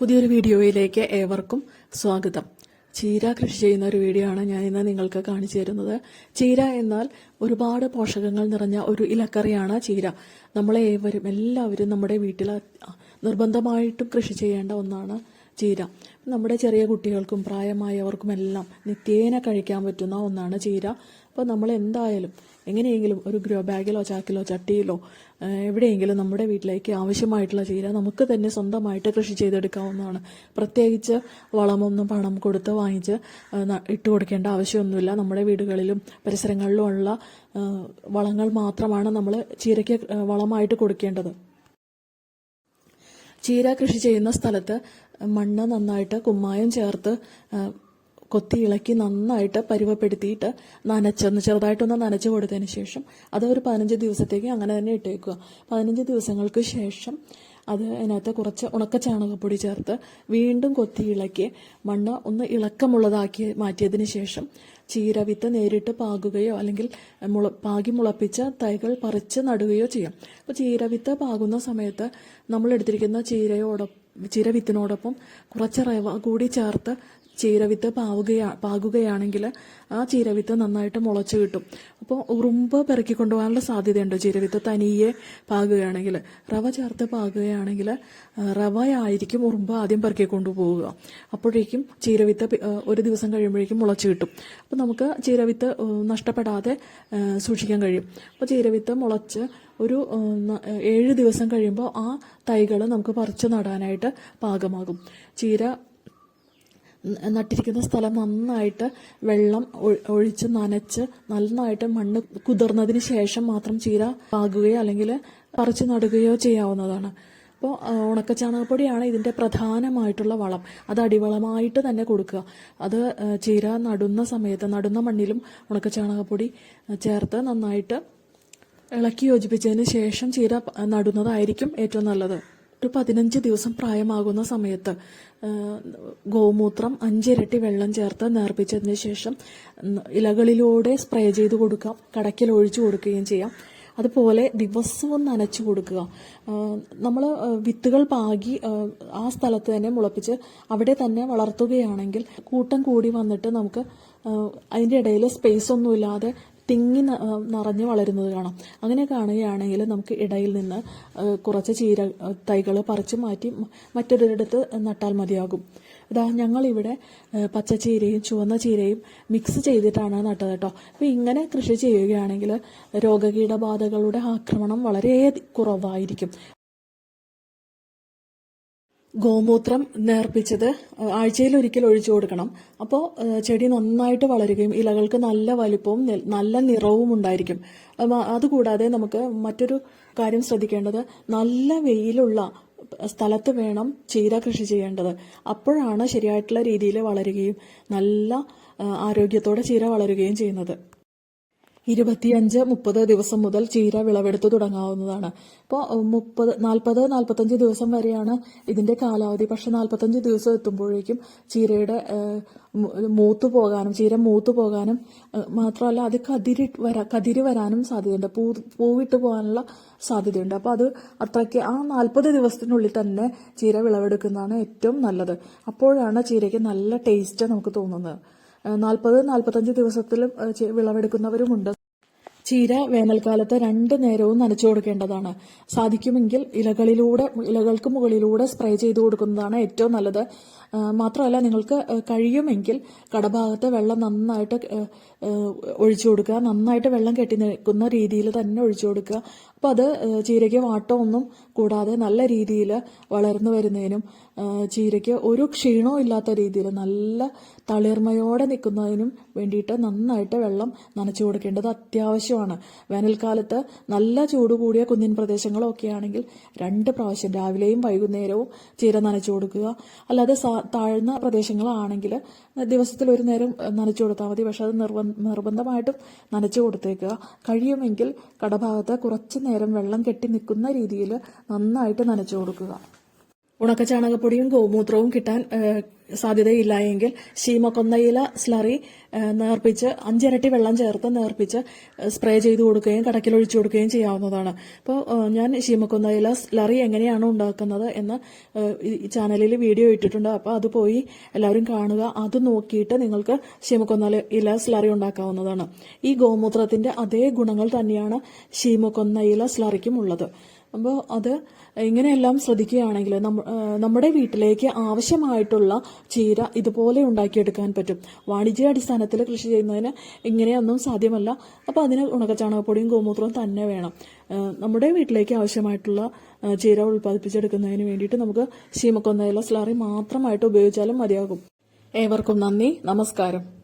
പുതിയൊരു വീഡിയോയിലേക്ക് ഏവർക്കും സ്വാഗതം. ചീര കൃഷി ചെയ്യുന്ന ഒരു വീഡിയോ ആണ് ഞാൻ ഇന്ന് നിങ്ങൾക്ക് കാണിച്ചു തരുന്നത്. ചീര എന്നാൽ ഒരുപാട് പോഷകങ്ങൾ നിറഞ്ഞ ഒരു ഇലക്കറിയാണ് ചീര. നമ്മളെ ഏവരും എല്ലാവരും നമ്മുടെ വീട്ടിൽ നിർബന്ധമായിട്ടും കൃഷി ചെയ്യേണ്ട ഒന്നാണ് ചീര. നമ്മുടെ ചെറിയ കുട്ടികൾക്കും പ്രായമായവർക്കും എല്ലാം നിത്യേന കഴിക്കാൻ പറ്റുന്ന ഒന്നാണ് ചീര. അപ്പോൾ നമ്മൾ എന്തായാലും എങ്ങനെയെങ്കിലും ഒരു ഗ്രോ ബാഗിലോ ചാക്കിലോ ചട്ടിയിലോ എവിടെയെങ്കിലും നമ്മുടെ വീട്ടിലേക്ക് ആവശ്യമായിട്ടുള്ള ചീര നമുക്ക് തന്നെ സ്വന്തമായിട്ട് കൃഷി ചെയ്തെടുക്കാവുന്നതാണ്. പ്രത്യേകിച്ച് വളമൊന്നും പണം കൊടുത്ത് വാങ്ങിച്ച് ഇട്ട് കൊടുക്കേണ്ട ആവശ്യമൊന്നുമില്ല. നമ്മുടെ വീടുകളിലും പരിസരങ്ങളിലും ഉള്ള വളങ്ങൾ മാത്രമാണ് നമ്മൾ ചീരയ്ക്ക് വളമായിട്ട് കൊടുക്കേണ്ടത്. ചീര കൃഷി ചെയ്യുന്ന സ്ഥലത്ത് മണ്ണ് നന്നായിട്ട് കുമ്മായം ചേർത്ത് കൊത്തി ഇളക്കി നന്നായിട്ട് പരുവപ്പെടുത്തിയിട്ട് നനച്ചൊന്ന് ചെറുതായിട്ടൊന്ന് നനച്ച് കൊടുത്തതിന് ശേഷം അത് ഒരു പതിനഞ്ച് ദിവസത്തേക്ക് അങ്ങനെ തന്നെ ഇട്ടേക്കുക. പതിനഞ്ച് ദിവസങ്ങൾക്ക് ശേഷം അത് അതിനകത്ത് കുറച്ച് ഉണക്ക ചാണകപ്പൊടി ചേർത്ത് വീണ്ടും കൊത്തി ഇളക്കി മണ്ണ് ഒന്ന് ഇളക്കമുള്ളതാക്കി മാറ്റിയതിന് ശേഷം ചീര വിത്ത് നേരിട്ട് പാകുകയോ അല്ലെങ്കിൽ മുള പാകി മുളപ്പിച്ച തൈകൾ പറിച്ച് നടുകയോ ചെയ്യാം. അപ്പോൾ ചീര വിത്ത് പാകുന്ന സമയത്ത് നമ്മൾ എടുത്തിരിക്കുന്ന ചീരയോടൊപ്പം ചീരവിത്തിനോടൊപ്പം കുറച്ച് റവ കൂടി ചേർത്ത് ചീരവിത്ത് പാവുകയാ പാകുകയാണെങ്കിൽ ആ ചീരവിത്ത് നന്നായിട്ട് മുളച്ച് കിട്ടും. അപ്പോൾ ഉറുമ്പ് പെറുക്കി കൊണ്ടുപോകാനുള്ള സാധ്യതയുണ്ട്. ചീരവിത്ത് തനിയെ പാകുകയാണെങ്കിൽ റവ ചേർത്ത് പാകുകയാണെങ്കിൽ റവയായിരിക്കും ഉറുമ്പ് ആദ്യം പെറുക്കി കൊണ്ടുപോവുക അപ്പോഴേക്കും ചീരവിത്ത് ഒരു ദിവസം കഴിയുമ്പോഴേക്കും മുളച്ച് കിട്ടും. അപ്പോൾ നമുക്ക് ചീരവിത്ത് നഷ്ടപ്പെടാതെ സൂക്ഷിക്കാൻ കഴിയും. അപ്പോൾ ചീരവിത്ത് മുളച്ച് ഒരു ഏഴ് ദിവസം കഴിയുമ്പോൾ ആ തൈകൾ നമുക്ക് പറിച്ചു നടാനായിട്ട് പാകമാകും. ചീര നട്ടിരിക്കുന്ന സ്ഥലം നന്നായിട്ട് വെള്ളം ഒഴിച്ച് നനച്ച് നന്നായിട്ട് മണ്ണ് കുതിർന്നതിന് ശേഷം മാത്രം ചീര പാകുകയോ അല്ലെങ്കിൽ പറിച്ചു നടുകയോ ചെയ്യാവുന്നതാണ്. അപ്പോൾ ഉണക്ക ചാണകപ്പൊടിയാണ് ഇതിന്റെ പ്രധാനമായിട്ടുള്ള വളം. അത് അടിവളമായിട്ട് തന്നെ കൊടുക്കുക. അത് ചീര നടുന്ന സമയത്ത് നടുന്ന മണ്ണിലും ഉണക്ക ചാണകപ്പൊടി ചേർത്ത് നന്നായിട്ട് ഇളക്കി യോജിപ്പിച്ചതിന് ശേഷം ചീര നടുന്നതായിരിക്കും ഏറ്റവും നല്ലത്. ഒരു പതിനഞ്ച് ദിവസം പ്രായമാകുന്ന സമയത്ത് ഗോമൂത്രം അഞ്ചിരട്ടി വെള്ളം ചേർത്ത് നേർപ്പിച്ചതിന് ശേഷം ഇലകളിലൂടെ സ്പ്രേ ചെയ്ത് കൊടുക്കാം കടക്കിൽ ഒഴിച്ചു കൊടുക്കുകയും ചെയ്യാം. അതുപോലെ ദിവസവും നനച്ചു കൊടുക്കുക. നമ്മൾ വിത്തുകൾ പാകി ആ, സ്ഥലത്ത് തന്നെ മുളപ്പിച്ച് അവിടെ തന്നെ വളർത്തുകയാണെങ്കിൽ കൂട്ടം കൂടി വന്നിട്ട് നമുക്ക് അതിന്റെ ഇടയിൽ സ്പേസ് ഒന്നുമില്ലാതെ തിങ്ങി നിറഞ്ഞു വളരുന്നത് കാണാം. അങ്ങനെ കാണുകയാണെങ്കിൽ നമുക്ക് ഇടയിൽ നിന്ന് കുറച്ച് ചീര തൈകൾ പറിച്ചു മാറ്റി മറ്റൊരിടത്ത് നട്ടാൽ മതിയാകും. ഇതാ ഞങ്ങളിവിടെ പച്ചച്ചീരയും ചുവന്ന ചീരയും മിക്സ് ചെയ്തിട്ടാണ് നട്ടത് കേട്ടോ. അപ്പോൾ ഇങ്ങനെ കൃഷി ചെയ്യുകയാണെങ്കിൽ രോഗകീടബാധകളുടെ ആക്രമണം വളരെ കുറവായിരിക്കും. ഗോമൂത്രം നേർപ്പിച്ചത് ആഴ്ചയിൽ ഒരിക്കൽ ഒഴിച്ചു കൊടുക്കണം. അപ്പോൾ ചെടി നന്നായിട്ട് വളരുകയും ഇലകൾക്ക് നല്ല വലിപ്പവും നല്ല നിറവും ഉണ്ടായിരിക്കും. അതുകൂടാതെ നമുക്ക് മറ്റൊരു കാര്യം ശ്രദ്ധിക്കേണ്ടത് നല്ല വെയിലുള്ള സ്ഥലത്ത് വേണം ചീര കൃഷി ചെയ്യേണ്ടത്. അപ്പോഴാണ് ശരിയായിട്ടുള്ള രീതിയിൽ വളരുകയും നല്ല ആരോഗ്യത്തോടെ ചീര വളരുകയും ചെയ്യുന്നത്. ഇരുപത്തിയഞ്ച് മുപ്പത് ദിവസം മുതൽ ചീര വിളവെടുത്ത് തുടങ്ങാവുന്നതാണ്. ഇപ്പോൾ മുപ്പത് നാൽപ്പത് നാൽപ്പത്തഞ്ച് ദിവസം വരെയാണ് ഇതിന്റെ കാലാവധി. പക്ഷെ നാൽപ്പത്തഞ്ച് ദിവസം എത്തുമ്പോഴേക്കും ചീരയുടെ മൂത്ത് പോകാനും ചീര മൂത്ത് പോകാനും മാത്രമല്ല അത് കതിരി വരാ കതിര് വരാനും സാധ്യതയുണ്ട്. പൂ പൂവിട്ട് പോകാനുള്ള സാധ്യതയുണ്ട്. അപ്പോൾ അത് അത്രയ്ക്ക് ആ നാൽപ്പത് ദിവസത്തിനുള്ളിൽ തന്നെ ചീര വിളവെടുക്കുന്നതാണ് ഏറ്റവും നല്ലത്. അപ്പോഴാണ് ചീരയ്ക്ക് നല്ല ടേസ്റ്റ് നമുക്ക് തോന്നുന്നത്. നാൽപ്പത് നാൽപ്പത്തഞ്ച് ദിവസത്തിലും വിളവെടുക്കുന്നവരുമുണ്ട്. ചീര വേനൽക്കാലത്ത് രണ്ട് നേരവും നനച്ചു കൊടുക്കേണ്ടതാണ്. സാധിക്കുമെങ്കിൽ ഇലകളിലൂടെ ഇലകൾക്ക് മുകളിലൂടെ സ്പ്രേ ചെയ്ത് കൊടുക്കുന്നതാണ് ഏറ്റവും നല്ലത്. മാത്രമല്ല നിങ്ങൾക്ക് കഴിയുമെങ്കിൽ കടഭാഗത്ത് വെള്ളം നന്നായിട്ട് ഒഴിച്ചു കൊടുക്കുക. നന്നായിട്ട് വെള്ളം കെട്ടി നിൽക്കുന്ന രീതിയിൽ തന്നെ ഒഴിച്ചു കൊടുക്കുക. അപ്പോൾ അത് ചീരയ്ക്ക് വാട്ടമൊന്നും കൂടാതെ നല്ല രീതിയിൽ വളർന്നു വരുന്നതിനും ചീരയ്ക്ക് ഒരു ക്ഷീണവും ഇല്ലാത്ത രീതിയിൽ നല്ല തളിർമയോടെ നിൽക്കുന്നതിനും വേണ്ടിയിട്ട് നന്നായിട്ട് വെള്ളം നനച്ചു കൊടുക്കേണ്ടത് അത്യാവശ്യമാണ്. വേനൽക്കാലത്ത് നല്ല ചൂട് കൂടിയ കുന്നിൻ പ്രദേശങ്ങളൊക്കെ ആണെങ്കിൽ രണ്ട് പ്രാവശ്യം രാവിലെയും വൈകുന്നേരവും ചീര നനച്ചു കൊടുക്കുക. അല്ലാതെ താഴ്ന്ന പ്രദേശങ്ങളാണെങ്കിൽ ദിവസത്തിൽ ഒരു നേരം നനച്ചു കൊടുത്താൽ മതി. പക്ഷെ അത് നിർബന്ധ നിർബന്ധമായിട്ടും നനച്ചു കൊടുത്തേക്കുക. കഴിയുമെങ്കിൽ കടഭാഗത്ത് കുറച്ച് നേരം വെള്ളം കെട്ടി നിൽക്കുന്ന രീതിയിൽ നന്നായിട്ട് നനച്ചു കൊടുക്കുക. ഉണക്ക ചാണകപ്പൊടിയും ഗോമൂത്രവും കിട്ടാൻ സാധ്യതയില്ല എങ്കിൽ ശീമക്കൊന്നയില സ്ലറി നേർപ്പിച്ച് അഞ്ചിരട്ടി വെള്ളം ചേർത്ത് നേർപ്പിച്ച് സ്പ്രേ ചെയ്ത് കൊടുക്കുകയും കടക്കിൽ ഒഴിച്ചു കൊടുക്കുകയും ചെയ്യാവുന്നതാണ്. അപ്പോൾ ഞാൻ ശീമക്കൊന്നയില സ്ലറി എങ്ങനെയാണ് ഉണ്ടാക്കുന്നത് എന്ന് ഈ ചാനലിൽ വീഡിയോ ഇട്ടിട്ടുണ്ട്. അപ്പോൾ അത് പോയി എല്ലാവരും കാണുക. അത് നോക്കിയിട്ട് നിങ്ങൾക്ക് ശീമക്കൊന്ന ഇല സ്ലറി ഉണ്ടാക്കാവുന്നതാണ്. ഈ ഗോമൂത്രത്തിന്റെ അതേ ഗുണങ്ങൾ തന്നെയാണ് ശീമക്കൊന്നയില സ്ലറിക്കും ഉള്ളത്. അപ്പോൾ അത് ഇങ്ങനെയെല്ലാം ശ്രദ്ധിക്കുകയാണെങ്കിൽ നമ്മുടെ വീട്ടിലേക്ക് ആവശ്യമായിട്ടുള്ള ചീര ഇതുപോലെ ഉണ്ടാക്കിയെടുക്കാൻ പറ്റും. വാണിജ്യാടിസ്ഥാനത്തിൽ കൃഷി ചെയ്യുന്നതിന് ഇങ്ങനെയൊന്നും സാധ്യമല്ല. അപ്പോൾ അതിന് ഉണക്കച്ചാണകപ്പൊടിയും ഗോമൂത്രവും തന്നെ വേണം. നമ്മുടെ വീട്ടിലേക്ക് ആവശ്യമായിട്ടുള്ള ചീര ഉൽപ്പാദിപ്പിച്ചെടുക്കുന്നതിന് വേണ്ടിയിട്ട് നമുക്ക് ശീമക്കൊന്നയില സ്ലാറി മാത്രമായിട്ട് ഉപയോഗിച്ചാലും മതിയാകും. ഏവർക്കും നന്ദി. നമസ്കാരം.